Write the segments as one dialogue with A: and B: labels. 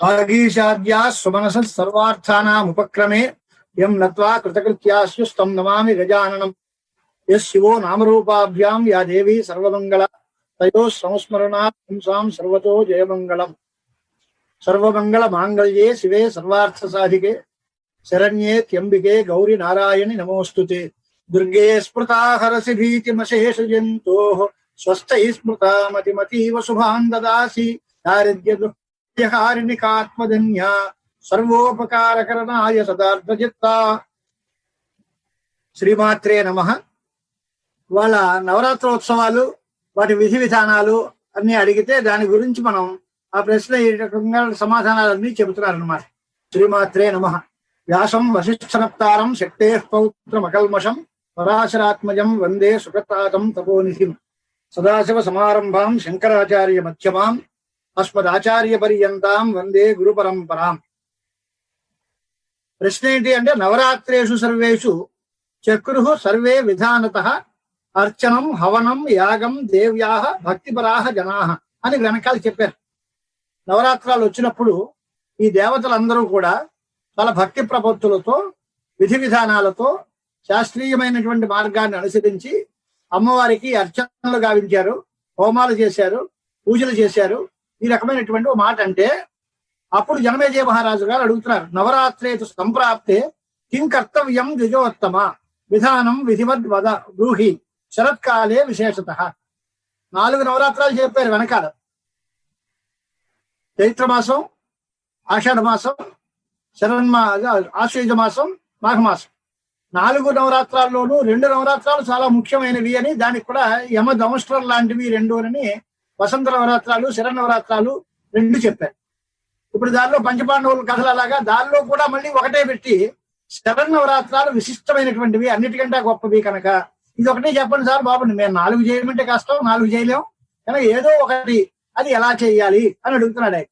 A: ராகீஷாத்யா சுமனச சர்வார்த்தானாம் உபக்கிரமே எம் நத்வா கிருதகிருத்தியாஸ்யுஸ்தம் நமாமி கஜானனம் எஸ் சிவோ நாமரூபாபியாம் யா தேவி சர்வமங்கள தயோ சமஸ்மரணா பும்சாம் சர்வதோ ஜெயமங்கலம் சர்வமங்கள மாங்கல்யே சிவே சர்வார்த்த சாதிகே சரண்யே தியம்பிகே கௌரி நாராயணி நமோஸ்துதே दुर्गे स्मृता हरसि भीतिमशेषजन्तोः स्वस्थैः स्मृता मतिमतीव शुभान् ददासि। दारिद्र्यदुःख దుఃఖహారిణి సర్వోపకారకరణాయ సదార్థచిత్త శ్రీమాత్రే నమ. వాళ్ళ నవరాత్రోత్సవాలు వాటి విధి విధానాలు అన్ని అడిగితే దాని గురించి మనం ఆ ప్రశ్న ఈ రకంగా సమాధానాలన్నీ చెబుతున్నారన్నమాట. శ్రీమాత్రే నమ. వ్యాసం వశిష్ఠనప్తారం శక్తే పౌత్రమకల్మషం పరాశరాత్మజం వందే సుఖతాతం తపోనిధిం. సదాశివ సమారంభాం శంకరాచార్య మధ్యమాం అస్మదాచార్య పర్యంతాం వందే గురు పరంపరాం ప్రశ్న ఏంటి అంటే నవరాత్రేషు సర్వేషు చక్రు సర్వే విధానత అర్చనం హవనం యాగం దేవ్యా భక్తిపరాహ జనా అని వెనకాల చెప్పారు. నవరాత్రాలు వచ్చినప్పుడు ఈ దేవతలందరూ కూడా చాలా భక్తి ప్రపత్తులతో విధి విధానాలతో శాస్త్రీయమైనటువంటి మార్గాన్ని అనుసరించి అమ్మవారికి అర్చనలు గావించారు హోమాలు చేశారు పూజలు చేశారు ఈ రకమైనటువంటి ఒక మాట అంటే అప్పుడు జనమేజయ మహారాజు గారు అడుగుతున్నారు నవరాత్రేతు సంప్రాప్తే కిం కర్తవ్యం ద్విజోత్తమ విధానం విధివద్ వద బ్రూహి శరత్కాలే విశేషత. నాలుగు నవరాత్రాలు చెప్పారు వెనకాల. చైత్రమాసం ఆషాఢమాసం మాసం శరణ్మా ఆశ్వేజ మాసం మాఘమాసం నాలుగు నవరాత్రాల్లోనూ రెండు నవరాత్రాలు చాలా ముఖ్యమైనవి అని దానికి కూడా యమ దమస్ట్రం లాంటివి రెండు అని వసంత నవరాత్రాలు శరన్నవరాత్రాలు రెండు చెప్పారు. ఇప్పుడు దానిలో పంచపాండవుల కథలు అలాగా దానిలో కూడా మళ్ళీ ఒకటే పెట్టి శరన్నవరాత్రాలు విశిష్టమైనటువంటివి అన్నిటికంటే గొప్పవి కనుక. ఇది ఒకటే చెప్పండి సార్ బాబు మేము నాలుగు చేయమంటే కష్టం నాలుగు చేయలేం కనుక ఏదో ఒకటి అది ఎలా చేయాలి అని అడుగుతున్నాడు ఆయన.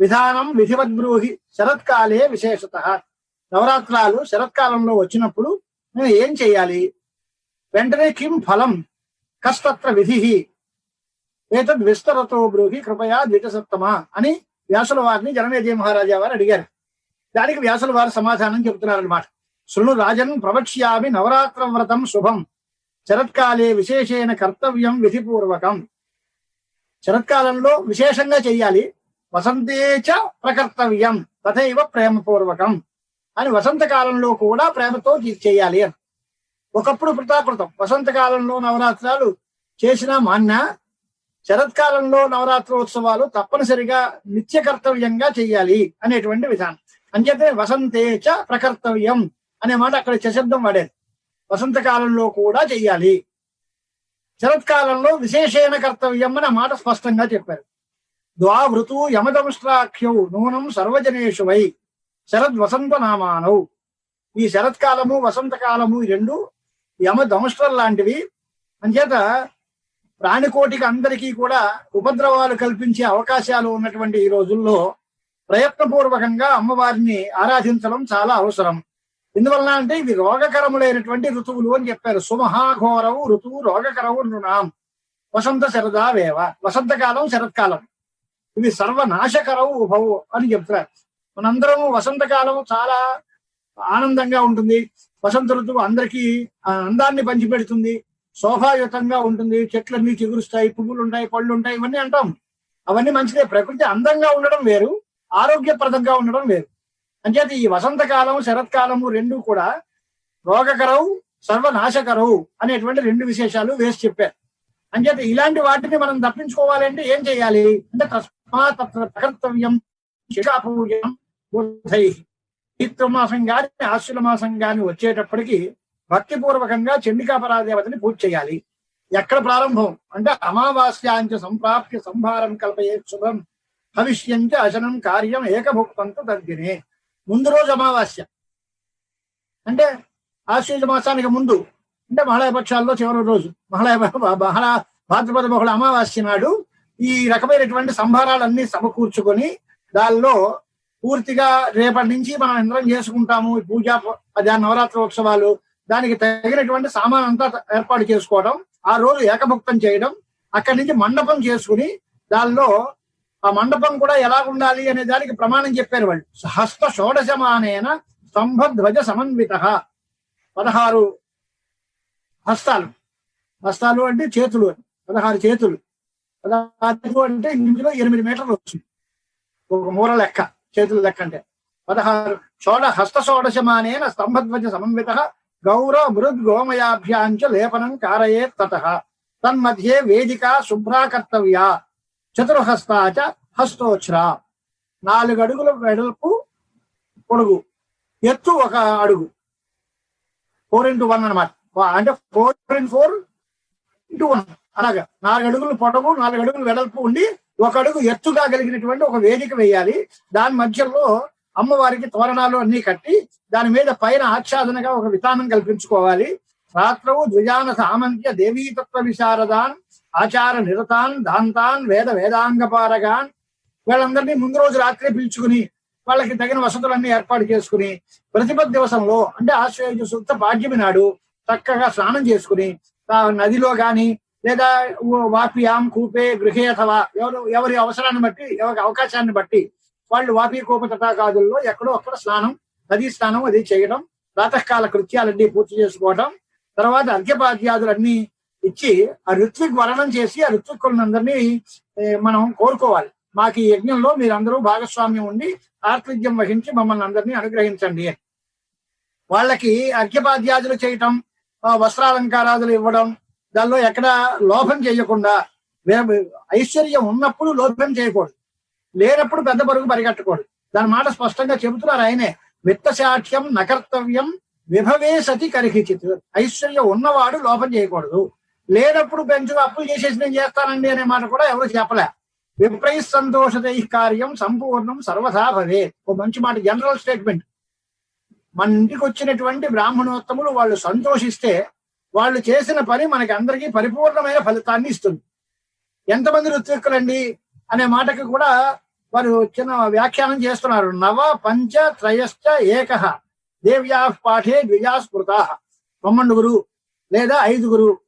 A: విధానం విధివద్బ్రూహి శరత్కాలే విశేషత. నవరాత్రాలు శరత్కాలంలో వచ్చినప్పుడు మేము ఏం చేయాలి? వెంటనే కిం ఫలం కష్టత్ర విధి ఏతద్ విస్తరతో బ్రూహి కృపయా ద్వితసత్తమ అని వ్యాసుల వారిని జనమేజయ మహారాజా వారు అడిగారు. దానికి వ్యాసుల వారు సమాధానం చెబుతున్నారు అనమాట శృణు రాజన్ ప్రవక్ష్యామి నవరాత్ర వ్రతం శుభం. శరత్కాలే విశేషేణ కర్తవ్యం విధిపూర్వకం. శరత్కాలంలో విశేషంగా చెయ్యాలి. వసంతే చ ప్రకర్తవ్యం. తథైవ ప్రేమపూర్వకం. అని వసంత కాలంలో కూడా ప్రేమతో చేయాలి అని. ఒకప్పుడు కృతాకృతం. వసంతకాలంలో నవరాత్రాలు చేసిన మాన్య శరత్కాలంలో నవరాత్రోత్సవాలు తప్పనిసరిగా నిత్య కర్తవ్యంగా చేయాలి అనేటువంటి విధానం. అంచేతే వసంతే చ ప్రకర్తవ్యం అనే మాట అక్కడ చశబ్దం వాడేది. వసంతకాలంలో కూడా చెయ్యాలి. శరత్కాలంలో విశేషేణ కర్తవ్యం అనే మాట స్పష్టంగా చెప్పారు. ద్వావృతు యమదంష్ట్రాఖ్యౌ నూనం సర్వజనేషు వై శరద్ వసంత నామానవు ఈ శరత్కాలము వసంతకాలము ఈ రెండు యమదంష్ట్రం లాంటివి. అంచేత ప్రాణికోటికి అందరికీ కూడా ఉపద్రవాలు కల్పించే అవకాశాలు ఉన్నటువంటి ఈ రోజుల్లో ప్రయత్నపూర్వకంగా అమ్మవారిని ఆరాధించడం చాలా అవసరం. ఎందువలన అంటే ఇవి రోగకరములైనటువంటి ఋతువులు అని చెప్పారు. సుమహాఘోరవు ఋతువు రోగకరవు నృణాం. వసంత శరదావేవ వసంతకాలం శరత్కాలం. ఇవి సర్వనాశకరవు ఉభవు అని చెప్తారు మనందరము వసంతకాలం చాలా ఆనందంగా ఉంటుంది. వసంత ఋతువు అందరికీ ఆ అందాన్ని పంచిపెడుతుంది. శోభాయుతంగా ఉంటుంది. చెట్లన్నీ చిగురుస్తాయి పువ్వులు ఉంటాయి పళ్ళు ఉంటాయి ఇవన్నీ అంటాం. అవన్నీ మంచిదే. ప్రకృతి అందంగా ఉండడం వేరు ఆరోగ్యప్రదంగా ఉండడం వేరు. అంచేత ఈ వసంతకాలం శరత్కాలము రెండు కూడా రోగకరవు సర్వనాశకరవు అనేటువంటి రెండు విశేషాలు వేసి చెప్పారు. అంచేత ఇలాంటి వాటిని మనం తప్పించుకోవాలంటే ఏం చేయాలి? అంటే తస్మా తత్ర ప్రకర్తవ్యం శిఖాపూజం బుద్ధై చైత్ర మాసం గాని ఆశ్వల మాసం కానీ వచ్చేటప్పటికి భక్తిపూర్వకంగా చండికాపరాదేవతని పూజ చేయాలి. ఎక్కడ ప్రారంభం? అంటే అమావాస్యాంచ సంప్రాప్య సంభారం కల్పయే శుభం భవిష్యంచ అశనం కార్యం ఏకభుక్తంత తగ్గినే ముందు రోజు అమావాస్య. అంటే ఆశ్వయుజ మాసానికి ముందు. అంటే మహాళయపక్షాల్లో చివరి రోజు. మహాళయ మహా భాద్రపద బహుళ అమావాస్య నాడు ఈ రకమైనటువంటి సంభారాలన్నీ సమకూర్చుకొని దానిలో పూర్తిగా రేపటి నుంచి మనం ఇంద్రం చేసుకుంటాము. ఈ పూజ అదే నవరాత్రి ఉత్సవాలు దానికి తగినటువంటి సామాన్ అంతా ఏర్పాటు చేసుకోవడం ఆ రోజు ఏకభుక్తం చేయడం అక్కడి నుంచి మండపం చేసుకుని దానిలో ఆ మండపం కూడా ఎలా ఉండాలి అనే దానికి ప్రమాణం చెప్పారు వాళ్ళు. హస్త షోడశమానేన స్తంభధ్వజ సమన్విత. పదహారు హస్తాలు. హస్తాలు అంటే చేతులు పదహారు చేతులు. పదహారు అంటే ఇందులో ఎనిమిది మీటర్లు వస్తుంది. ఒక మూర లెక్క చేతుల లెక్క అంటే. పదహారు షోడ హస్త షోడశమానేన స్తంభధ్వజ సమన్విత. గౌర మృద్ గోమయాభ్యాంచ లేపనం కారయేత్ తత తన్మధ్యే వేదిక శుభ్రా కర్తవ్య చతుర్హస్తాచ హస్తోచ్ర నాలుగు అడుగుల వెడల్పు పొడుగు. ఎత్తు ఒక అడుగు. ఫోర్ ఇంటూ వన్ అనమాట అంటే four into four into one. అలాగా. నాలుగు అడుగులు పొడవు నాలుగు అడుగులు వెడల్పు ఉండి ఒక అడుగు ఎత్తుగా కలిగినటువంటి ఒక వేదిక వేయాలి. దాని మధ్యలో అమ్మవారికి తోరణాలు అన్ని కట్టి దాని మీద పైన ఆచ్ఛాదనగా ఒక విధానం కల్పించుకోవాలి. రాత్రవు ద్విజాన సామంత్య దేవీతత్వ విశారదాన్ ఆచార నిరతాన్ దాంతాన్ వేద వేదాంగపారగాన్ వీళ్ళందరినీ ముందు రోజు రాత్రి పిలుచుకుని వాళ్ళకి తగిన వసతులన్నీ ఏర్పాటు చేసుకుని ప్రతిపద్ దివసంలో అంటే ఆశ్రయ శుద్ధ పాడ్యమి నాడు చక్కగా స్నానం చేసుకుని నదిలో గాని లేదా వాపియాం కూపే గృహే అథవా ఎవరు ఎవరి అవసరాన్ని బట్టి ఎవరి అవకాశాన్ని బట్టి వాళ్ళు వాపి కూప తటాకాదుల్లో ఎక్కడో అక్కడ స్నానం నదీ స్నానం అది చేయడం ప్రాతకాల కృత్యాలన్నీ పూర్తి చేసుకోవడం తర్వాత అర్ఘ్యపాద్యాదులన్నీ ఇచ్చి ఆ ఋత్విక్ వరణం చేసి ఆ ఋత్విక్కులందరినీ మనం కోరుకోవాలి. మాకు ఈ యజ్ఞంలో మీరందరూ భాగస్వామ్యం ఉండి ఆర్తిథ్యం వహించి మమ్మల్ని అందరినీ అనుగ్రహించండి అని. వాళ్ళకి అర్ఘ్యపాద్యాదులు చేయటం ఆ, వస్త్రాలంకారాదులు ఇవ్వడం దానిలో ఎక్కడ లోపం చేయకుండా వే- ఐశ్వర్యం ఉన్నప్పుడు లోపం చేయకూడదు. లేనప్పుడు పెద్ద పరుగు పరిగెట్టకూడదు. దాని మాట స్పష్టంగా చెబుతున్నారు ఆయనే. విత్తశాఠ్యం నకర్తవ్యం విభవే సతి కరిహిచిత్. ఐశ్వర్యం ఉన్నవాడు లోపం చేయకూడదు. లేనప్పుడు పెంచు అప్పులు చేసేసి నేను చేస్తానండి అనే మాట కూడా ఎవరు చెప్పలే. విప్రై సంతోషదై కార్యం సంపూర్ణం సర్వథా భవే ఓ మంచి మాట జనరల్ స్టేట్మెంట్ మన ఇంటికి వచ్చినటువంటి బ్రాహ్మణోత్తములు వాళ్ళు సంతోషిస్తే వాళ్ళు చేసిన పని మనకి అందరికీ పరిపూర్ణమైన ఫలితాన్ని ఇస్తుంది. ఎంతమంది ఋత్విక్కులండి? అనే మాటకి కూడా వారు చిన్న వ్యాఖ్యానం చేస్తున్నారు. నవ పంచ త్రయశ్చ ఏక. దేవ్యా పాఠే ద్విజా స్మృత. తొమ్మండుగురు లేదా ఐదుగురు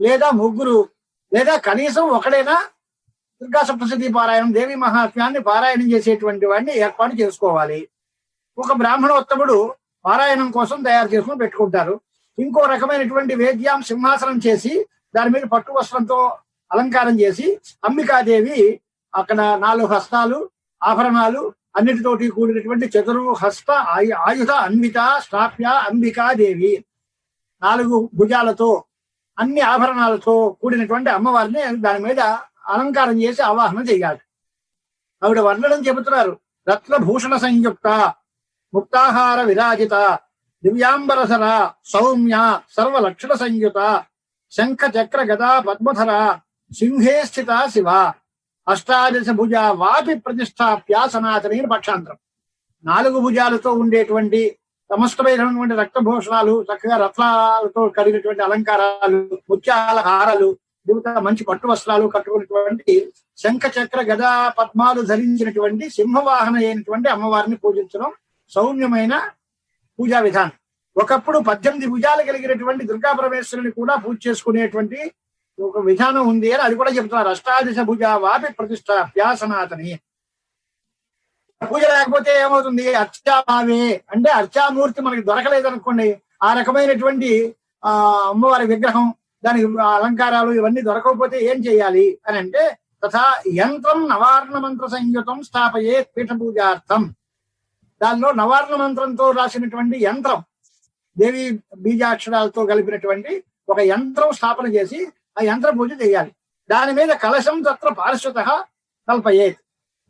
A: లేదా ముగ్గురు లేదా కనీసం ఒకడైనా దుర్గా సప్తశతి పారాయణం దేవి మహాత్మ్యాన్ని పారాయణం చేసేటువంటి వాడిని ఏర్పాటు చేసుకోవాలి. ఒక బ్రాహ్మణోత్తముడు పారాయణం కోసం తయారు చేసుకుని పెట్టుకుంటారు. ఇంకో రకమైనటువంటి వేద్యాం సింహాసనం చేసి దాని మీద పట్టు వస్త్రంతో అలంకారం చేసి అంబికాదేవి అక్కడ నాలుగు హస్తాలు ఆభరణాలు అన్నిటితోటి కూడినటువంటి చతురు హస్త ఆయు- ఆయుధ అన్విత స్థాప్య అంబికాదేవి నాలుగు భుజాలతో అన్ని ఆభరణాలతో కూడినటువంటి అమ్మవారిని దాని మీద అలంకారం చేసి ఆవాహన చేయాలి. ఆవిడ వర్ణనం చెబుతున్నారు. రత్నభూషణ సంయుక్త ముక్తాహార విరాజిత దివ్యాంబరసర సౌమ్య సర్వలక్షణ సంయుత శంఖ చక్ర గదా పద్మధర సింహే స్థిత శివ. అష్టాదశ భుజ వాపి ప్రతిష్టాప్య సనాతని పక్షాంతరం. నాలుగు భుజాలతో ఉండేటువంటి సమస్తమైనటువంటి రక్తభూషణాలు చక్కగా రత్నాలతో కలిగినటువంటి అలంకారాలు ముత్యాల హారాలు దేవత మంచి పట్టు వస్త్రాలు కట్టుకున్నటువంటి శంఖ చక్ర గదా పద్మాలు ధరించినటువంటి సింహవాహన అయినటువంటి అమ్మవారిని పూజించడం సౌమ్యమైన పూజా విధానం. ఒకప్పుడు పద్దెనిమిది భుజాలు కలిగినటువంటి దుర్గా పరమేశ్వరుని కూడా పూజ చేసుకునేటువంటి ఒక విధానం ఉంది అని అది కూడా చెప్తున్నారు. అష్టాదశ భుజ వాపి ప్రతిష్ట వ్యాసనాథని. పూజ లేకపోతే ఏమవుతుంది? అర్చాభావే. అంటే అర్చామూర్తి మనకి దొరకలేదు అనుకోండి ఆ రకమైనటువంటి ఆ అమ్మవారి విగ్రహం దానికి అలంకారాలు ఇవన్నీ దొరకకపోతే ఏం చేయాలి? అని అంటే తథా యంత్రం నవార్ణ మంత్ర సంయుతం స్థాపయే పీఠ పూజార్థం దానిలో నవార్ణ మంత్రంతో రాసినటువంటి యంత్రం దేవి బీజాక్షరాలతో కలిపినటువంటి ఒక యంత్రం స్థాపన చేసి ఆ యంత్ర పూజ చేయాలి. దాని మీద కలశం తత్ర పార్శ్వత కల్పయేత్.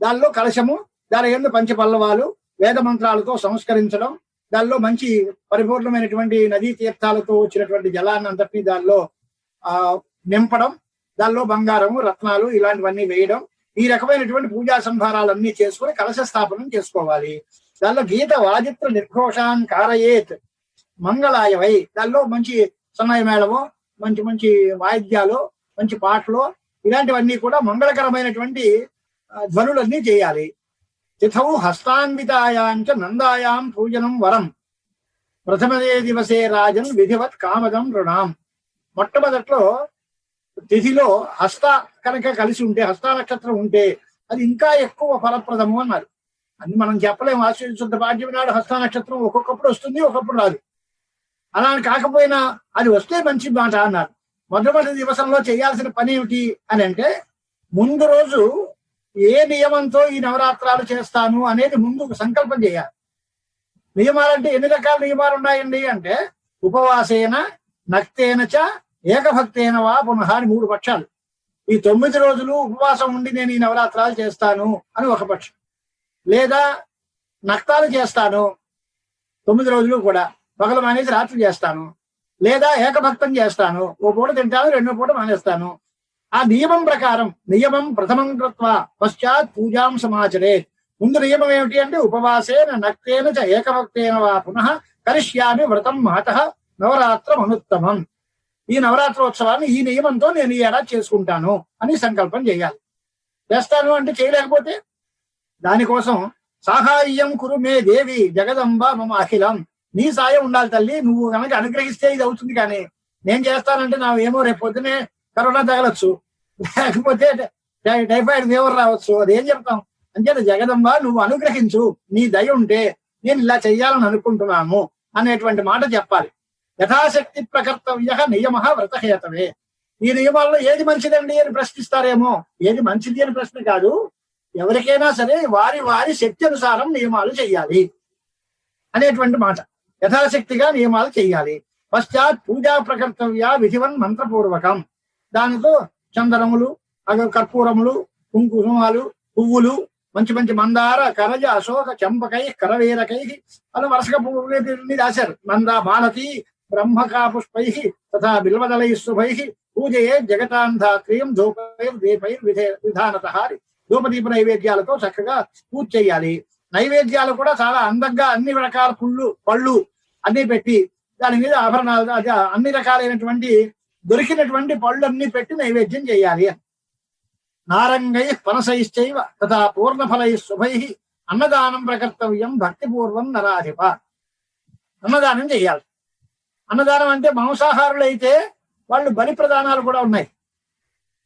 A: దానిలో కలశము దాని ఎందు పంచపల్లవాలు వేద మంత్రాలతో సంస్కరించడం దానిలో మంచి పరిపూర్ణమైనటువంటి నదీ తీర్థాలతో వచ్చినటువంటి జలాన్ని అంతటినీ దానిలో ఆ నింపడం దానిలో బంగారము రత్నాలు ఇలాంటివన్నీ వేయడం ఈ రకమైనటువంటి పూజా సంభారాలన్నీ చేసుకుని కలశ స్థాపనం చేసుకోవాలి. దానిలో గీత వాదిత్ర నిర్ఘోషాన్ కారయేత్. మంగళాయవై దానిలో మంచి సన్నాయి మేళము మంచి మంచి వాయిద్యాలు మంచి పాటలు ఇలాంటివన్నీ కూడా మంగళకరమైనటువంటి ధ్వనులన్నీ చేయాలి. తిథౌ హస్తాన్వితాయాంచ నందాయాం పూజనం వరం. ప్రథమదే దివసే రాజన్ విధివత్ కామదం రుణాం. మొట్టమొదట్లో తిథిలో హస్త కనుక కలిసి ఉంటే హస్త నక్షత్రం ఉంటే అది ఇంకా ఎక్కువ ఫలప్రదము అన్నారు. అని మనం చెప్పలేము. ఆశ్చర్య శుద్ధ పాఠ్యం నాడు హస్త నక్షత్రం ఒక్కొక్కప్పుడు వస్తుంది ఒకప్పుడు రాదు. అలా అని కాకపోయినా అది వస్తే మంచి మాట అన్నారు. మొట్టమొదటి దివసంలో చేయాల్సిన పని ఏమిటి అని అంటే ముందు రోజు ఏ నియమంతో ఈ నవరాత్రాలు చేస్తాను అనేది ముందు సంకల్పం చేయాలి. నియమాలంటే ఎన్ని రకాల నియమాలు ఉన్నాయండి అంటే ఉపవాసేన నక్తేన చ ఏకభక్తేన వా పునః అని మూడు పక్షాలు. ఈ తొమ్మిది రోజులు ఉపవాసం ఉండి నేను ఈ నవరాత్రాలు చేస్తాను అని ఒక పక్షం. లేదా నక్తాలు చేస్తాను తొమ్మిది రోజులు కూడా. పగలు మానేసి రాత్రి చేస్తాను. లేదా ఏకభక్తం చేస్తాను. ఓ పూట తింటాను రెండో పూట మానేస్తాను. ఆ నియమం ప్రకారం నియమం ప్రథమం కృత్వ పశ్చాత్ పూజాం సమాచరే. ముందు నియమం ఏమిటి అంటే ఉపవాసేన నక్తేన చ ఏకభక్తేన వా పునః కరిష్యామి వ్రతం మాత నవరాత్రం అనుత్తమం. ఈ నవరాత్రోత్సవాన్ని ఈ నియమంతో నేను ఈ ఏడాది చేసుకుంటాను అని సంకల్పం చేయాలి. చేస్తాను అంటే చేయలేకపోతే దానికోసం సాహాయ్యం కురు మే దేవి జగదంబ మమ అఖిలం. నీ సాయం ఉండాలి తల్లి నువ్వు కనుక అనుగ్రహిస్తే ఇది అవుతుంది కానీ నేను చేస్తానంటే నా ఏమో రేపు పొద్దునే కరోనా తగలొచ్చు. లేకపోతే టైఫాయిడ్ ఫీవర్ రావచ్చు. అదేం చెప్తాం? అంచేత జగదంబ నువ్వు అనుగ్రహించు. నీ దయ ఉంటే నేను ఇలా చెయ్యాలని అనుకుంటున్నాము అనేటువంటి మాట చెప్పాలి. యథాశక్తి ప్రకర్తవ్య నియమ వ్రతహేతవే. ఈ నియమాల్లో ఏది మంచిదండి అని ప్రశ్నిస్తారేమో? ఏది మంచిది అని ప్రశ్న కాదు. ఎవరికైనా సరే వారి వారి శక్తి అనుసారం నియమాలు చేయాలి అనేటువంటి మాట. యథాశక్తిగా నియమాలు చేయాలి. పశ్చాత్ పూజా ప్రకర్తవ్య విధివన్ మంత్రపూర్వకం. దానితో చందనములు అగ కర్పూరములు కుంకుమాలు పువ్వులు మంచి మంచి మందార కరజ అశోక చంపకై కరవీరకై అలా వరుసగా పువ్వులు రాశారు. మంద మాలతి బ్రహ్మకా పుష్పై తథా బిల్వదలై శుభై పూజయే జగతాంధాత్రియం ధూపై దీపై విధే విధానత ధూపదీప నైవేద్యాలతో చక్కగా పూజ చేయాలి. నైవేద్యాలు కూడా చాలా అందంగా అన్ని రకాల పుళ్ళు పళ్ళు అన్ని పెట్టి దాని మీద ఆభరణాలు అన్ని రకాలైనటువంటి దొరికినటువంటి పళ్ళన్నీ అన్ని పెట్టి నైవేద్యం చేయాలి నారంగై పనసైశ్చైవ తథా పూర్ణఫలై శుభై అన్నదానం ప్రకర్తవ్యం భక్తిపూర్వం నరాధిప. అన్నదానం చేయాలి. అన్నదానం అంటే మాంసాహారులు అయితే వాళ్ళు బలి ప్రదానాలు కూడా ఉన్నాయి.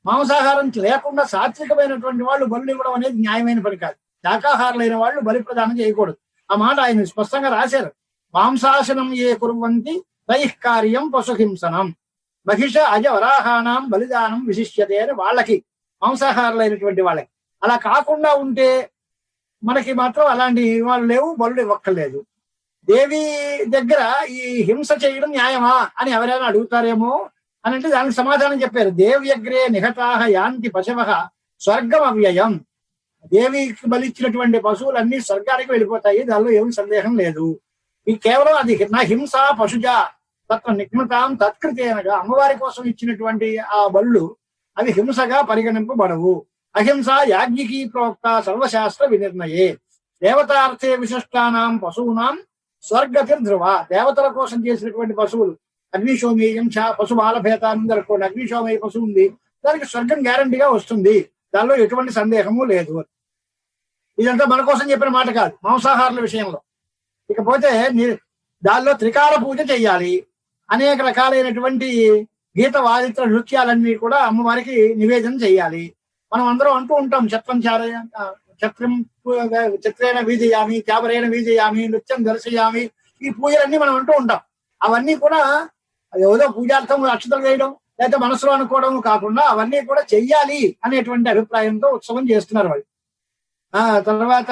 A: మాంసాహారం లేకుండా సాత్వికమైనటువంటి వాళ్ళు బలు ఇవ్వడం అనేది న్యాయమైన పని కాదు. శాకాహారులైన వాళ్ళు బలి ప్రదానం చేయకూడదు. ఆ మాట ఆయన స్పష్టంగా రాశారు. మాంసాసనం ఏ కుర్వంతి తైః కార్యం పశుహింసనం. మహిష అజ వరాహానం బలిదానం విశిష్యతే అని వాళ్ళకి మాంసాహారులైనటువంటి వాళ్ళకి. అలా కాకుండా ఉంటే మనకి మాత్రం అలాంటి వాళ్ళు లేవు బలుడు ఇవ్వక్కర్లేదు. దేవి దగ్గర ఈ హింస చేయడం న్యాయమా అని ఎవరైనా అడుగుతారేమో అని అంటే దానికి సమాధానం చెప్పారు. దేవ్యగ్రే నిహతాహ యాంతి పశవ స్వర్గం అవ్యయం. దేవికి బలిచ్చినటువంటి పశువులన్నీ స్వర్గానికి వెళ్ళిపోతాయి దానిలో ఏమి సందేహం లేదు. ఈ కేవలం అది నా హింస పశుజ తత్వ నిఘ్నతాం తత్కృతేనగా అమ్మవారి కోసం ఇచ్చినటువంటి ఆ బళ్ళు అవి హింసగా పరిగణింపబడవు. అహింస యాజ్ఞికీ ప్రోక్త సర్వశాస్త్ర వినిర్ణయే. దేవతార్థే విశిష్టానాం పశువునాం స్వర్గతి ధ్రువ దేవతల కోసం చేసినటువంటి పశువులు అగ్నిశోమేయం చ పశు బాలభేతానంద అనుకోండి అగ్నిశోమేయ పశువు ఉంది. దానికి స్వర్గం గ్యారంటీగా వస్తుంది. దానిలో ఎటువంటి సందేహము లేదు. ఇదంతా మన కోసం చెప్పిన మాట కాదు మాంసాహారుల విషయంలో. ఇకపోతే దానిలో త్రికాల పూజ చేయాలి అనేక రకాలైనటువంటి గీత వాదిత్ర నృత్యాలన్నీ కూడా అమ్మవారికి నివేదన చేయాలి మనం అందరం అంటూ ఉంటాం చత్రం చార చత్రం చిత్రేణ వీజయామి త్యాపరేణ వీజయామి నృత్యం దర్శయామి ఈ పూజలన్నీ మనం అంటూ ఉంటాం. అవన్నీ కూడా ఏదో పూజార్థం అక్షతలు వేయడం లేదా మనసులో అనుకోవడం కాకుండా అవన్నీ కూడా చెయ్యాలి అనేటువంటి అభిప్రాయంతో ఉత్సవం చేస్తున్నారు వాళ్ళు. ఆ తర్వాత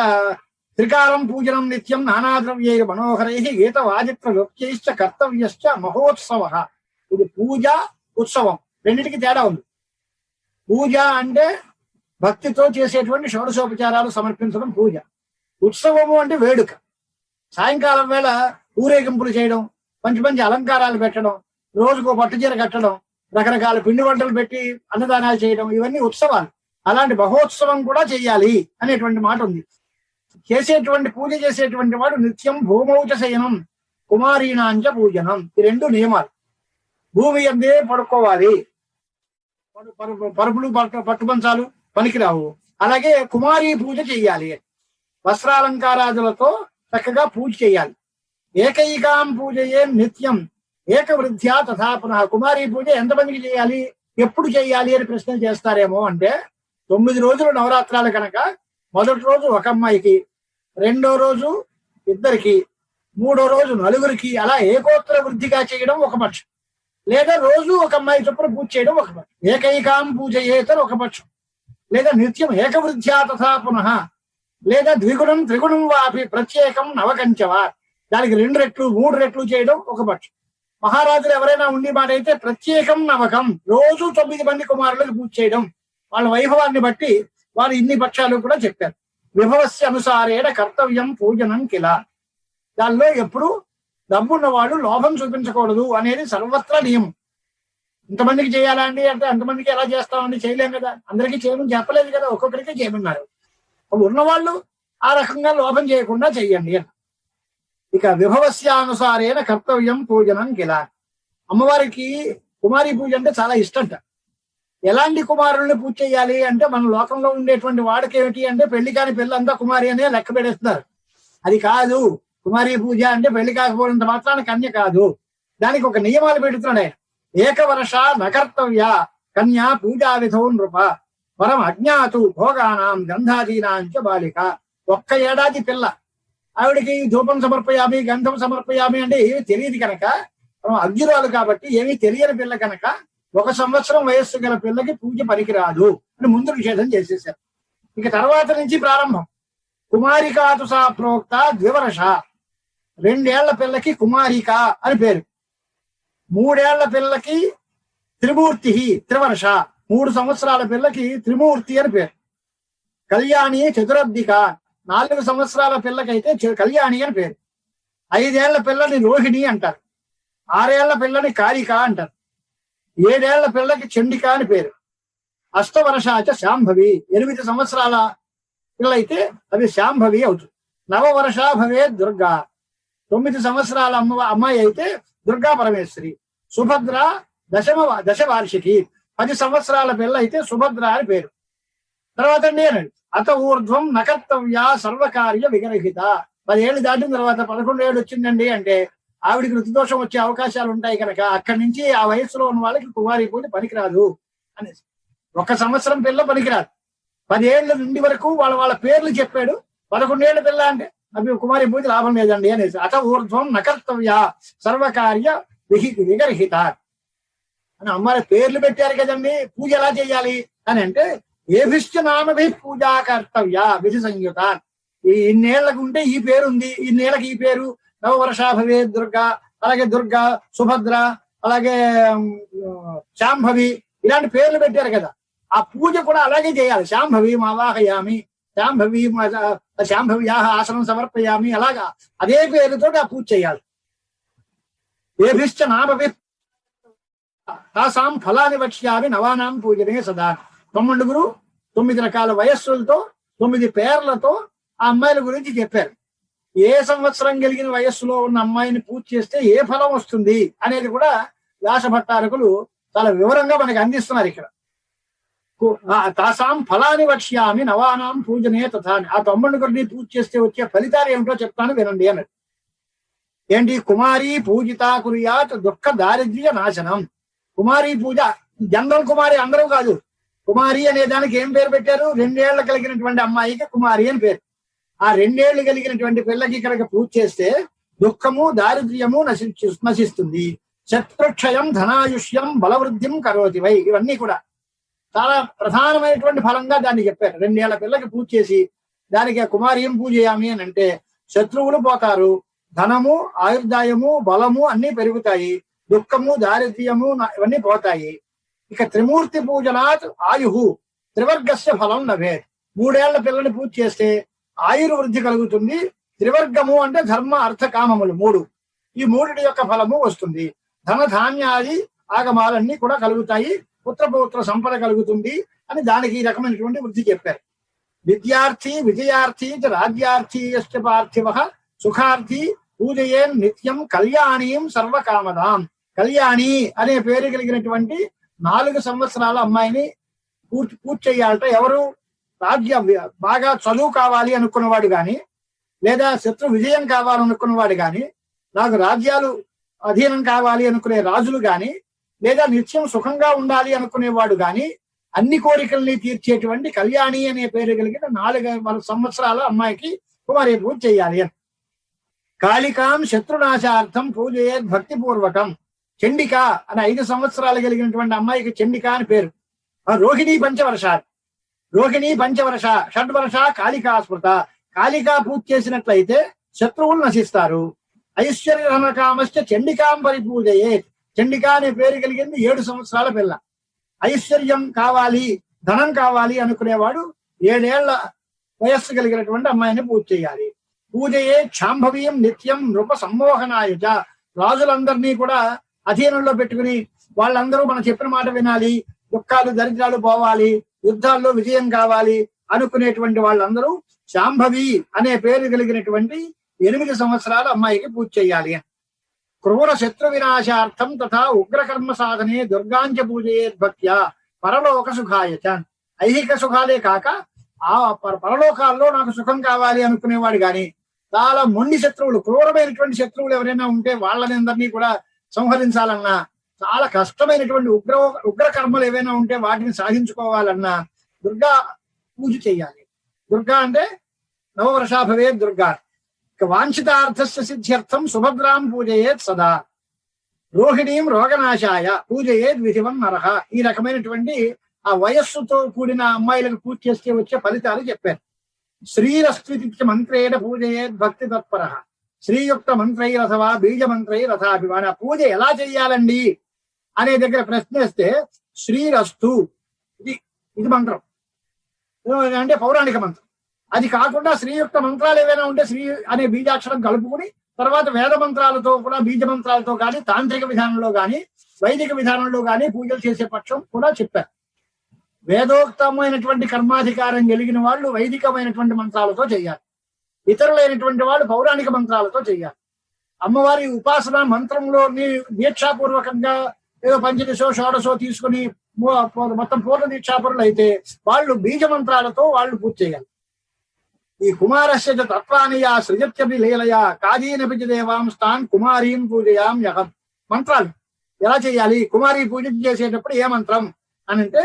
A: త్రికాలం పూజనం నిత్యం నానాద్రవ్యై మనోహరై గీత వాదిత్ర కర్తవ్యశ్చ మహోత్సవ. ఇది పూజ ఉత్సవం. రెండింటికి తేడా ఉంది. పూజ అంటే భక్తితో చేసేటువంటి షోడశోపచారాలు సమర్పించడం పూజ. ఉత్సవము అంటే వేడుక. సాయంకాలం వేళ ఊరేగింపులు చేయడం మంచి మంచి అలంకారాలు పెట్టడం రోజుకు పట్టుచీర కట్టడం రకరకాల పిండి వంటలు పెట్టి అన్నదానాలు చేయడం ఇవన్నీ ఉత్సవాలు. అలాంటి మహోత్సవం కూడా చేయాలి అనేటువంటి మాట ఉంది. చేసేటువంటి పూజ చేసేటువంటి వాడు నిత్యం భూమౌచ శయనం కుమారీనాంచ పూజనం. ఈ రెండు నియమాలు. భూమి అందే పడుకోవాలి. పరుపులు పట్టుపంచాలు పనికిరావు. అలాగే కుమారి పూజ చెయ్యాలి వస్త్రాలంకారాదులతో చక్కగా పూజ చేయాలి. ఏకైకాం పూజయే నిత్యం. ఏకవృద్ధ్యా తథా పునః. కుమారి పూజ ఎంతమందికి చేయాలి? ఎప్పుడు చేయాలి అని ప్రశ్న చేస్తారేమో అంటే తొమ్మిది రోజులు నవరాత్రాలు కనుక మొదటి రోజు ఒక అమ్మాయికి రెండో రోజు ఇద్దరికి మూడో రోజు నలుగురికి అలా ఏకోత్తర వృద్ధిగా చేయడం ఒక పక్షం. లేదా రోజు ఒక అమ్మాయి చొప్పున పూజ చేయడం ఒక పక్షం. ఏకైకాం పూజ ఏతరు ఒక పక్షం. లేదా నిత్యం ఏకవృద్ధ్యా తథా పునః. లేదా ద్విగుణం త్రిగుణం వాపి ప్రత్యేకం నవకంచవా. దానికి రెండు రెట్లు మూడు రెట్లు చేయడం ఒక పక్షం. మహారాజులు ఎవరైనా ఉండి మాట అయితే ప్రత్యేకం నవకం. రోజు తొమ్మిది మంది కుమారులకు పూజ చేయడం. వాళ్ళ వైభవాన్ని బట్టి వారు ఇన్ని పక్షాలు కూడా చెప్పారు. విభవస్య అనుసారేణ కర్తవ్యం పూజనం కిల. దానిలో ఎప్పుడు డబ్బున్న వాళ్ళు లోభం చూపించకూడదు అనేది సర్వత్రా నియమం. ఇంతమందికి చేయాలా అండి? అంటే అంతమందికి ఎలా చేస్తామండి? చేయలేం కదా. అందరికీ చేయమని చెప్పలేదు కదా. ఒక్కొక్కరికి చేయమన్నారు. ఉన్నవాళ్ళు ఆ రకంగా లోభం చేయకుండా చెయ్యండి అని ఇక విభవస్యానుసారేణ కర్తవ్యం పూజనం కిల. అమ్మవారికి కుమారి పూజ అంటే చాలా ఇష్టంట. ఎలాంటి కుమారుల్ని పూజ చేయాలి అంటే మన లోకంలో ఉండేటువంటి వాడికి ఏమిటి అంటే పెళ్ళి కాని పెళ్ళి అంతా కుమారి అనే లెక్క పెడేస్తున్నారు. అది కాదు. కుమారి పూజ అంటే పెళ్ళి కాకపోయినంత మాత్రాన కన్య కాదు. దానికి ఒక నియమాలు పెడుతున్నాడు ఆయన. ఏకవర్ష నకర్తవ్య కన్యా పూజా విధో నృప పరం అజ్ఞాతు భోగానాం గంధాదీనాంచ బాలిక. ఒక్క ఏడాది పిల్ల. ఆవిడకి ధూపం సమర్పయామి గంధం సమర్పయామి అంటే ఏమి తెలియదు కనుక. మనం అర్జురాలు కాబట్టి ఏమీ తెలియని పిల్ల కనుక ఒక సంవత్సరం వయస్సు గల పిల్లకి పూజ పనికిరాదు అని ముందు నిషేధం చేసేసారు ఇక తర్వాత నుంచి ప్రారంభం. కుమారికాతు సా ప్రోక్త ద్వివర్ష. రెండేళ్ళ పిల్లకి కుమారిక అని పేరు. మూడేళ్ళ పిల్లకి త్రిమూర్తి త్రివర్ష. మూడు సంవత్సరాల పిల్లకి త్రిమూర్తి అని పేరు. కళ్యాణి చతురబ్దిక నాలుగు సంవత్సరాల పిల్లకైతే కళ్యాణి అని పేరు. ఐదేళ్ళ పిల్లని రోహిణి అంటారు. ఆరేళ్ళ పిల్లని కారిక అంటారు. ఏడేళ్ళ పిల్లకి చండిక అని పేరు. అష్టవర్షాచ శాంభవి. ఎనిమిది సంవత్సరాల పిల్ల అయితే అది శాంభవి అవుతుంది. నవవర్ష భవే దుర్గా. తొమ్మిది సంవత్సరాల అమ్మ అమ్మాయి అయితే దుర్గా పరమేశ్వరి. సుభద్ర దశమ దశ వార్షికి పది సంవత్సరాల పిల్ల అయితే సుభద్ర అని పేరు. తర్వాత నేను అత ఊర్ధ్వం నకర్తవ్య సర్వకార్య విగ్రహిత. పదేళ్ళు దాటిన తర్వాత పదకొండు ఏళ్ళు వచ్చిందండి అంటే ఆవిడికి రుతుదోషం వచ్చే అవకాశాలు ఉంటాయి కనుక అక్కడి నుంచి ఆ వయసులో ఉన్న వాళ్ళకి కుమారి పూజ పనికిరాదు అనేసి. ఒక సంవత్సరం పిల్ల పనికిరాదు. పదేళ్ళ నుండి వరకు వాళ్ళ వాళ్ళ పేర్లు చెప్పాడు. పదకొండేళ్ళ పిల్ల అంటే అవి కుమారి పూజ లాభం లేదండి అనేసి. అత ఊర్ధ్వం నకర్తవ్య సర్వకార్య విహి విగర్హిత. అని అమ్మాయి పేర్లు పెట్టారు కదండి. పూజ ఎలా చేయాలి అని అంటే ఏభిష్ట నామభి పూజా కర్తవ్య విధి సంయుత. ఈ ఇన్నేళ్ళకు ఉంటే ఈ పేరు ఉంది ఇన్నేళ్ళకి ఈ పేరు. నవవర్షాభవే దుర్గా అలాగే దుర్గా సుభద్ర అలాగే శాంభవి ఇలాంటి పేర్లు పెట్టారు కదా. ఆ పూజ కూడా అలాగే చేయాలి. శాంభవి మావాహయామి శాంభవి శాంభవి యాహ ఆసనం సమర్పయామి అలాగా అదే పేరుతో ఆ పూజ చేయాలి. ఏభిశ్చ నామభి తాసాం ఫలాని వక్ష్యామి నవానాం పూజనే సదా. తొమ్మిడుగురు తొమ్మిది రకాల వయస్సులతో తొమ్మిది పేర్లతో ఆ అమ్మాయిల గురించి చెప్పారు. ఏ సంవత్సరం కలిగిన వయస్సులో ఉన్న అమ్మాయిని పూజ చేస్తే ఏ ఫలం వస్తుంది అనేది కూడా వ్యాస భట్టారకులు చాలా వివరంగా మనకి అందిస్తున్నారు ఇక్కడ. కు- తాసాం ఫలాన్ని వక్ష్యామి నవానాం పూజనే తథాని. ఆ తొమ్మిడుగురిని పూజ చేస్తే వచ్చే ఫలితాలు ఏమిటో చెప్తాను వినండి అన్నాడు. ఏంటి? కుమారి పూజిత కురియాత్ దుఃఖ దారిద్ర్య నాశనం. కుమారి పూజ జనరల్ కుమారి అందరూ కాదు. కుమారి అనే దానికి ఏం పేరు పెట్టారు? రెండేళ్ళ కలిగినటువంటి అమ్మాయికి కుమారి అని పేరు. ఆ రెండేళ్ళు కలిగినటువంటి పిల్లకి కనుక పూజ చేస్తే దుఃఖము దారిద్ర్యము నశి నశిస్తుంది. శత్రుక్షయం ధనాయుష్యం బలవృద్ధిం కరోతి వై ఇవన్నీ కూడా. చాలా ప్రధానమైనటువంటి ఫలంగా దాన్ని చెప్పారు. రెండేళ్ళ పిల్లకి పూజ చేసి దానికి ఆ కుమారి ఏం పూజ చేయాలి అని అంటే శత్రువులు పోతారు. ధనము ఆయుర్దాయము బలము అన్ని పెరుగుతాయి. దుఃఖము దారిద్ర్యము న- ఇవన్నీ పోతాయి. ఇక త్రిమూర్తి పూజనాత్ ఆయు త్రివర్గస్య ఫలం నభే మూడేళ్ళ పిల్లని పూజ చేస్తే ఆయుర్వృద్ధి కలుగుతుంది. త్రివర్గము అంటే ధర్మ అర్థ కామములు మూడు. ఈ మూడిటి యొక్క ఫలము వస్తుంది. ధన ధాన్యాది ఆగమాలన్నీ కూడా కలుగుతాయి. పుత్రపుత్ర సంపద కలుగుతుంది అని దానికి ఈ రకమైనటువంటి వృద్ధి చెప్పారు. విద్యార్థి విజయార్థి రాజ్యార్థి యశ్చ పార్థివ సుఖార్థి పూజయేన్ నిత్యం కళ్యాణీం సర్వకామదాం. కళ్యాణి అనే పేరు కలిగినటువంటి నాలుగు సంవత్సరాల అమ్మాయిని పూర్తి పూర్తి చేయాలట ఎవరు? రాజ్యం బాగా చదువు కావాలి అనుకున్నవాడు గాని లేదా శత్రు విజయం కావాలనుకున్నవాడు గాని నాకు రాజ్యాలు అధీనం కావాలి అనుకునే రాజులు గాని లేదా నిత్యం సుఖంగా ఉండాలి అనుకునేవాడు గాని అన్ని కోరికల్ని తీర్చేటువంటి కళ్యాణి అనే పేరు కలిగిన నాలుగు సంవత్సరాల అమ్మాయికి కుమారి పూజ చేయాలి అని. కాళికాం శత్రునాశార్థం పూజయేద్ భక్తి పూర్వకం చండిక అని ఐదు సంవత్సరాలు కలిగినటువంటి అమ్మాయికి చండిక అని పేరు. రోహిణి రోహిణీ రోహిణి పంచవర్ష షడ్వర్ష కాళికా స్మృత. కాళికా పూజ చేసినట్లయితే శత్రువులు నశిస్తారు. ఐశ్వర్యకామశ్చ చండికాం పరిపూజయే. చండికా అనే పేరు కలిగింది ఏడు సంవత్సరాల పిల్ల. ఐశ్వర్యం కావాలి ధనం కావాలి అనుకునేవాడు ఏడేళ్ళ వయస్సు కలిగినటువంటి అమ్మాయిని పూజ చేయాలి. పూజయే క్షాంభవీయం నిత్యం నృప సమ్మోహనాయుజ. రాజులందరినీ కూడా అధీనంలో పెట్టుకుని వాళ్ళందరూ మనం చెప్పిన మాట వినాలి. దుఃఖాలు దరిద్రాలు పోవాలి. యుద్ధాల్లో విజయం కావాలి అనుకునేటువంటి వాళ్ళందరూ శాంభవి అనే పేరు కలిగినటువంటి ఎనిమిది సంవత్సరాల అమ్మాయికి పూజ చేయాలి. క్రూర శత్రు వినాశార్థం తథా ఉగ్రకర్మ సాధనే దుర్గాంచ పూజయే భక్త్య పరలోక సుఖాయచ ఐహిక సుఖాలే కాక ఆ పర- పరలోకాల్లో నాకు సుఖం కావాలి అనుకునేవాడు గాని చాలా మొండి శత్రువులు క్రూరమైనటువంటి శత్రువులు ఎవరైనా ఉంటే వాళ్ళని అందరినీ కూడా సంహరించాలన్నా చాలా కష్టమైనటువంటి ఉగ్ర ఉగ్ర కర్మలు ఏవైనా ఉంటే వాటిని సాధించుకోవాలన్నా దుర్గా పూజ చేయాలి. దుర్గా అంటే నవవర్షాభవే దుర్గా. వాంఛితార్థస్య సిద్ధ్యర్థం సుభద్రాం పూజయేత్ సదా. రోహిణీం రోగనాశాయ పూజయేద్ విధివం నరహ ఈ రకమైనటువంటి ఆ వయస్సుతో కూడిన అమ్మాయిలకు పూజ చేస్తే వచ్చే ఫలితాలు చెప్పారు. శ్రీరస్వితి మంత్రేణ పూజయేద్ భక్తి తత్పర. శ్రీయుక్త మంత్రైరథవా బీజ మంత్రైరథాపి పూజ ఎలా చెయ్యాలండి అనే దగ్గర ప్రశ్నిస్తే శ్రీరస్తు. ఇది ఇది మంత్రం. అంటే పౌరాణిక మంత్రం. అది కాకుండా శ్రీయుక్త మంత్రాలు ఏవైనా ఉంటే శ్రీ అనే బీజాక్షరం కలుపుకుని తర్వాత వేద మంత్రాలతో కూడా బీజ మంత్రాలతో కానీ తాంత్రిక విధానంలో కానీ వైదిక విధానంలో కానీ పూజలు చేసే పక్షం కూడా చెప్పారు. వేదోక్తమైనటువంటి కర్మాధికారం కలిగిన వాళ్ళు వైదికమైనటువంటి మంత్రాలతో చేయాలి. ఇతరులైనటువంటి వాళ్ళు పౌరాణిక మంత్రాలతో చేయాలి. అమ్మవారి ఉపాసన మంత్రంలోని దీక్షాపూర్వకంగా ఏదో పంచదశో షోడశో తీసుకుని మొత్తం పూర్ణ దీక్షాపరులు అయితే వాళ్ళు బీజ మంత్రాలతో వాళ్ళు పూజ చేయాలి. ఈ కుమారస్య చ యా సృజత్యపి లీలయా కాదీనపి చ దేవాం స్థాన్ కుమారీం పూజయాం యహం. మంత్రాలు. ఎలా చేయాలి? కుమారి పూజ చేసేటప్పుడు ఏ మంత్రం? అని అంటే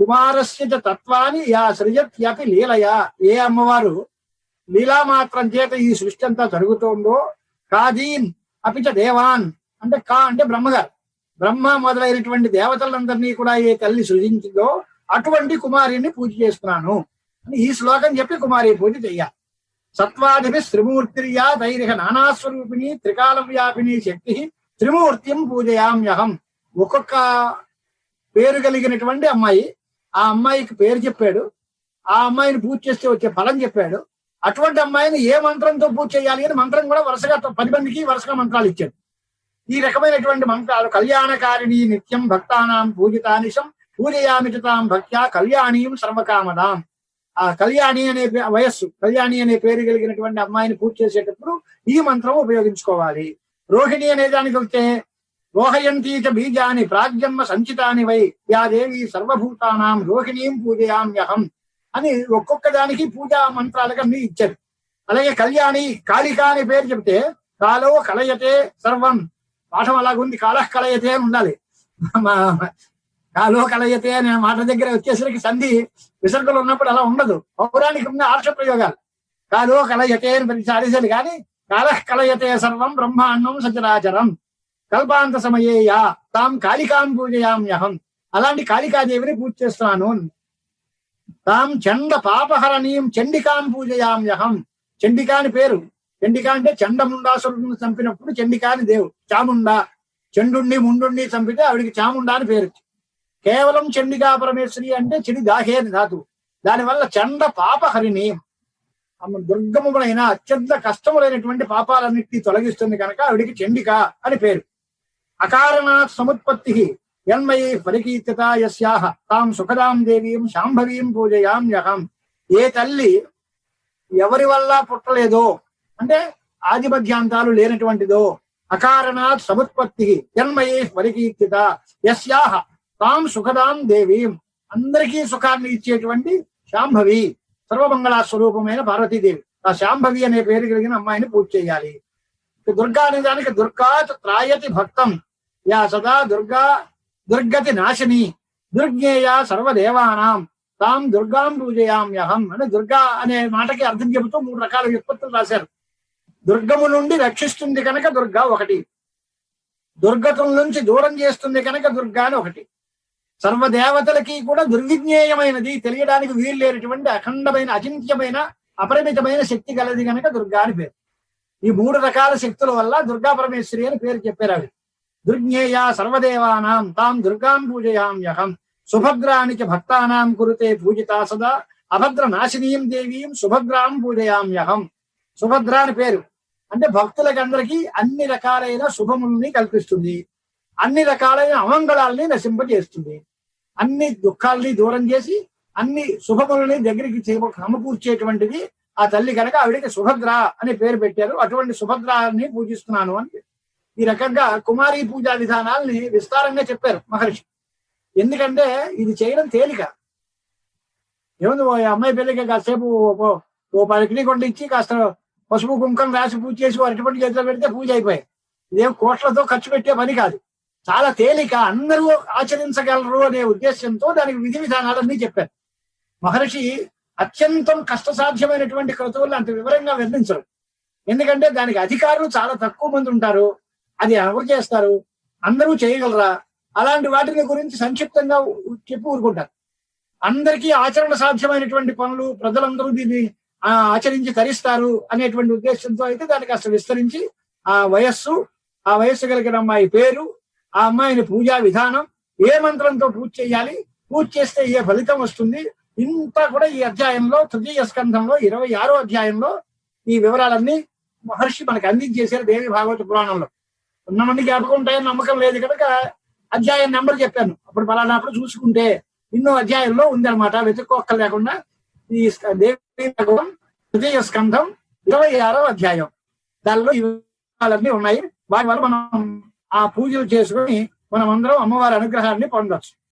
A: కుమారస్య చ యా సృజత్యపి లీలయా. ఏ అమ్మవారు లీలా మాత్రం చేత ఈ సృష్టి అంతా జరుగుతోందో కాదీన్ అపిచ దేవాన్. అంటే కా అంటే బ్రహ్మగారు. బ్రహ్మ మొదలైనటువంటి దేవతలందరినీ కూడా ఏ తల్లి సృజించిందో అటువంటి కుమారిని పూజ చేస్తున్నాను. అని ఈ శ్లోకం చెప్పి కుమారి పూజ చెయ్యాలి సత్వాదిభి శ్రీమూర్తిర్యా దైర్హ నానాస్వరూపిణి త్రికాల వ్యాపిని శక్తి త్రిమూర్తిం పూజయామ్యహం. ఒక్కొక్క పేరు కలిగినటువంటి అమ్మాయి ఆ అమ్మాయికి పేరు చెప్పాడు. ఆ అమ్మాయిని పూజ చేస్తే వచ్చే ఫలం చెప్పాడు. అటువంటి అమ్మాయిని ఏ మంత్రంతో పూజ చేయాలి అని మంత్రం కూడా వరుసగా పది మందికి వరుసగా మంత్రాలు ఇచ్చాడు. ఈ రకమైనటువంటి మంత్రాలు కళ్యాణకారిణి నిత్యం భక్తానాం పూజితానిశం పూజయామితాం భక్త్యా కళ్యాణీయం సర్వకామదాం. ఆ కళ్యాణి అనే వయస్సు కళ్యాణి అనే పేరు కలిగినటువంటి అమ్మాయిని పూజ చేసేటప్పుడు ఈ మంత్రం ఉపయోగించుకోవాలి. రోహిణి అనే దానికి వస్తే రోహయంతి బీజాని ప్రాగ్జన్మ సంచితాని వై యా దేవి సర్వభూతానాం రోహిణీం పూజయామ్యహం అని ఒక్కొక్క దానికి పూజా మంత్రాలుగా అన్ని ఇచ్చారు. అలాగే కళ్యాణి కాళిక అనే పేరు చెబితే కాలో కలయతే సర్వం పాఠం అలాగుంది కాలహ కలయతే అని ఉండాలి. కాలో కలయతే అనే మాట దగ్గర వచ్చేసరికి సంధి విసర్గలు ఉన్నప్పుడు అలా ఉండదు. పౌరాణిక ఉన్న ఆర్ష ప్రయోగాలు. కాలో కలయతే అని ప్రతిసాడేసాడు కానీ కాలహ కలయతే సర్వం బ్రహ్మాండం సచరాచరం కల్పాంత సమయేయా తాం కాళికాం పూజయామ్యహం అలాంటి కాళికాదేవిని పూజ చేస్తున్నాను. తాం చండ పాపహరణీయం చండికాం పూజయామ్యహం చండికా అని పేరు. చండిక అంటే చండముండాసురుడిని చంపినప్పుడు చండికా అని దేవు చాముండా. చండుణ్ణి ముండుణ్ణి చంపితే ఆవిడికి చాముండా అని పేరు కేవలం చండికా పరమేశ్వరి అంటే చెడి దాహే ధాతువు దానివల్ల చండ పాపహరిణి ఆమె దుర్గములైన అత్యంత కష్టములైనటువంటి పాపాలన్నింటినీ తొలగిస్తుంది కనుక ఆవిడికి చండిక అని పేరు. అకారణాత్ సముత్పత్తి యన్మయీ పరికీర్తిత యస్యాహ తాం సుఖదాం దేవీం శాంభవీం పూజయాం యహం ఏ తల్లి ఎవరి వల్ల పుట్టలేదో అంటే ఆధిపత్యాంతాలు లేనటువంటిదో అకారణాత్ సముత్పత్తి జన్మయే పరికీర్తిత యస్యాహ తాం సుఖదాం దేవీం. అందరికీ సుఖాన్ని ఇచ్చేటువంటి శాంభవి సర్వమంగళ స్వరూపమైన పార్వతీదేవి. ఆ శాంభవి అనే పేరు కలిగిన అమ్మాయిని పూజ చేయాలి. దుర్గా అనే దానికి దుర్గా త్రాయతి భక్తం. యా సదా దుర్గా దుర్గతి నాశిని. దుర్జ్ఞేయ సర్వదేవానాం. తాం దుర్గాం పూజయామ్యహం. అంటే దుర్గా అనే మాటకి అర్థం చెబుతూ మూడు రకాల వ్యుత్పత్తులు రాశారు. దుర్గము నుండి రక్షిస్తుంది కనుక దుర్గా ఒకటి. దుర్గతుల నుంచి దూరం చేస్తుంది కనుక దుర్గా అని ఒకటి. సర్వదేవతలకి కూడా దుర్విజ్ఞేయమైనది. తెలియడానికి వీలు లేనటువంటి అఖండమైన అచింత్యమైన అపరిమితమైన శక్తి గలది కనుక దుర్గా అని పేరు. ఈ మూడు రకాల శక్తుల వల్ల దుర్గా పరమేశ్వరి అని పేరు చెప్పారు ఆవిడ. దుర్జ్ఞేయ సర్వదేవానాం తాం దుర్గాం పూజయామ్యహం సుభద్రానికి భక్తానాం కురుతే పూజితా సదా. అభద్ర నాశినీయం దేవీం సుభద్రాం పూజయామ్యహం సుభద్ర అని పేరు. అంటే భక్తులకందరికీ అన్ని రకాలైన శుభముల్ని కల్పిస్తుంది. అన్ని రకాలైన అమంగళాలని నశింపజేస్తుంది. అన్ని దుఃఖాల్ని దూరం చేసి అన్ని శుభములని దగ్గరికి సమకూర్చేటువంటిది ఆ తల్లి కనుక ఆవిడకి సుభద్ర అనే పేరు పెట్టారు. అటువంటి సుభద్రాన్ని పూజిస్తున్నాను అని ఈ రకంగా కుమారి పూజా విధానాల్ని విస్తారంగా చెప్పారు మహర్షి. ఎందుకంటే ఇది చేయడం తేలిక. ఏముంది ఓ అమ్మాయి పెళ్ళికి కాసేపు ఓ- ఓ పలికిని కొండ ఇచ్చి కాస్త పసుపు కుంకం రాసి పూజ చేసి అరటిపండు చేతిలో పెడితే పూజ అయిపోయాయి ఇదేం కోట్లతో ఖర్చు పెట్టే పని కాదు. చాలా తేలిక. అందరూ ఆచరించగలరు అనే ఉద్దేశంతో దానికి విధి విధానాలన్నీ చెప్పారు. మహర్షి అత్యంతం కష్టసాధ్యమైనటువంటి క్రతువులు అంత వివరంగా వర్ణించరు. ఎందుకంటే దానికి అధికారులు చాలా తక్కువ మంది ఉంటారు. అది ఎవరు చేస్తారు? అందరూ చేయగలరా? అలాంటి వాటిని గురించి సంక్షిప్తంగా చెప్పి ఊరుకుంటారు. అందరికీ ఆచరణ సాధ్యమైనటువంటి పనులు ప్రజలందరూ దీన్ని ఆచరించి తరిస్తారు అనేటువంటి ఉద్దేశంతో అయితే దానికి అసలు విస్తరించి ఆ వయస్సు ఆ వయస్సు కలిగిన అమ్మాయి పేరు ఆ అమ్మాయిని పూజా విధానం ఏ మంత్రంతో పూజ చేయాలి పూజ చేస్తే ఏ ఫలితం వస్తుంది ఇంత కూడా ఈ అధ్యాయంలో తృతీయ స్కంధంలో ఇరవై ఆరో అధ్యాయంలో ఈ వివరాలన్నీ మహర్షి మనకు అందించేశారు దేవి భాగవత పురాణంలో. ఉన్నమంది జ్ఞాపకం ఉంటాయని నమ్మకం లేదు కనుక అధ్యాయం నెంబర్ చెప్పాను. అప్పుడు పలానాప్పుడు చూసుకుంటే ఎన్నో అధ్యాయంలో ఉందన్నమాట. వెతుక్కోక్కర్ లేకుండా ఈ స్క- దేవి భగవం తృతీయ స్కంధం ఇరవై ఆరో అధ్యాయం. దానిలో ఇవన్నీ ఉన్నాయి. వాటి వల్ల మనం ఆ పూజలు చేసుకొని మనం అందరం అమ్మవారి అనుగ్రహాన్ని పొందొచ్చు.